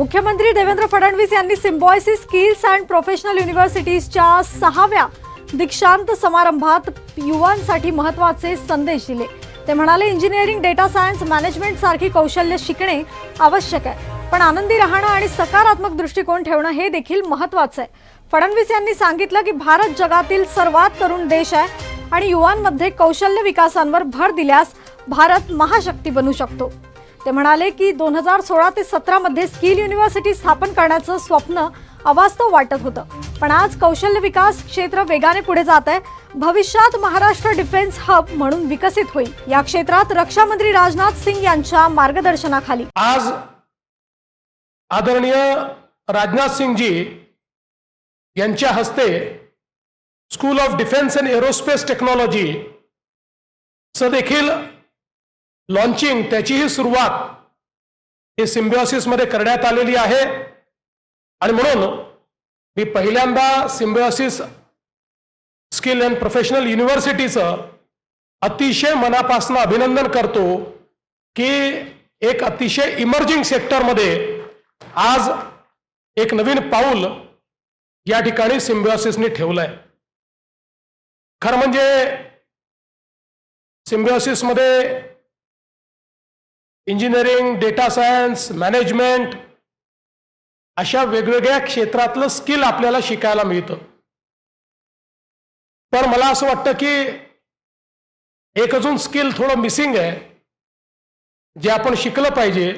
मुख्यमंत्री देवेंद्र फडणवीस यांनी Symbiosis skills and professional युनिव्हर्सिटीजच्या सहाव्या दीक्षांत समारंभात युवांसाठी महत्त्वाचे संदेश दिले. ते म्हणाले इंजिनिअरिंग डेटा सायन्स मॅनेजमेंट सारखी कौशल्य शिकणे आवश्यक आहे. पण आनंदी राहणं आणि सकारात्मक दृष्टिकोन ठेवणं हे देखील महत्वाचं आहे. फडणवीस यांनी सांगितलं की भारत जगातील सर्वात तरुण देश आहे आणि युवांमध्ये कौशल्य विकासांवर भर दिल्यास भारत महाशक्ती बनू शकतो. ते म्हणाले की दोन हजार सोळा ते सतरा मध्ये स्किल युनिव्हर्सिटी स्थापन करण्याचं स्वप्न अवास्तव वाटत होतं. पण आज कौशल्य विकास क्षेत्र वेगाने पुढे जात आहे. भविष्यात महाराष्ट्र डिफेन्स हब म्हणून विकसित होईल. या क्षेत्रात रक्षा मंत्री राजनाथ सिंग यांच्या मार्गदर्शनाखाली. आज आदरणीय राजनाथ सिंगजी यांच्या हस्ते school of defence and aerospace technology चं देखील लॉन्चिंग त्याचीही सुरुवात हे सिम्बिओसिसमध्ये करण्यात आलेली आहे. आणि म्हणून मी पहिल्यांदा सिम्बिओसिस स्किल अँड प्रोफेशनल युनिव्हर्सिटीचं अतिशय मनापासून अभिनंदन करतो की एक अतिशय इमर्जिंग सेक्टरमध्ये आज एक नवीन पाऊल या ठिकाणी सिम्बिओसिसने ठेवलंय. खरं म्हणजे सिम्बिओसिसमध्ये इंजिनिअरिंग डेटा सायन्स मॅनेजमेंट अशा वेगवेगळ्या क्षेत्रातलं स्किल आपल्याला शिकायला मिळतं. पण मला असं वाटतं की एक अजून स्किल थोडं मिसिंग आहे जे आपण शिकलं पाहिजे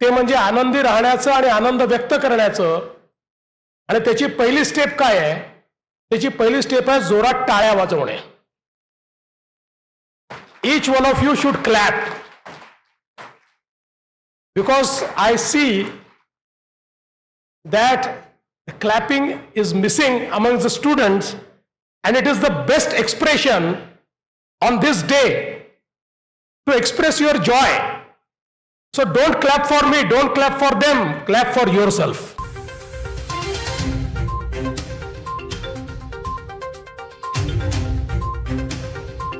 ते म्हणजे आनंदी राहण्याचं आणि आनंद व्यक्त करण्याचं. आणि त्याची पहिली स्टेप काय आहे? त्याची पहिली स्टेप आहे जोरात टाळ्या वाजवणे. Each one of you should clap. Because I see that the clapping is missing among the students and it is the best expression on this day to express your joy. So don't clap for me, don't clap for them, clap for yourself.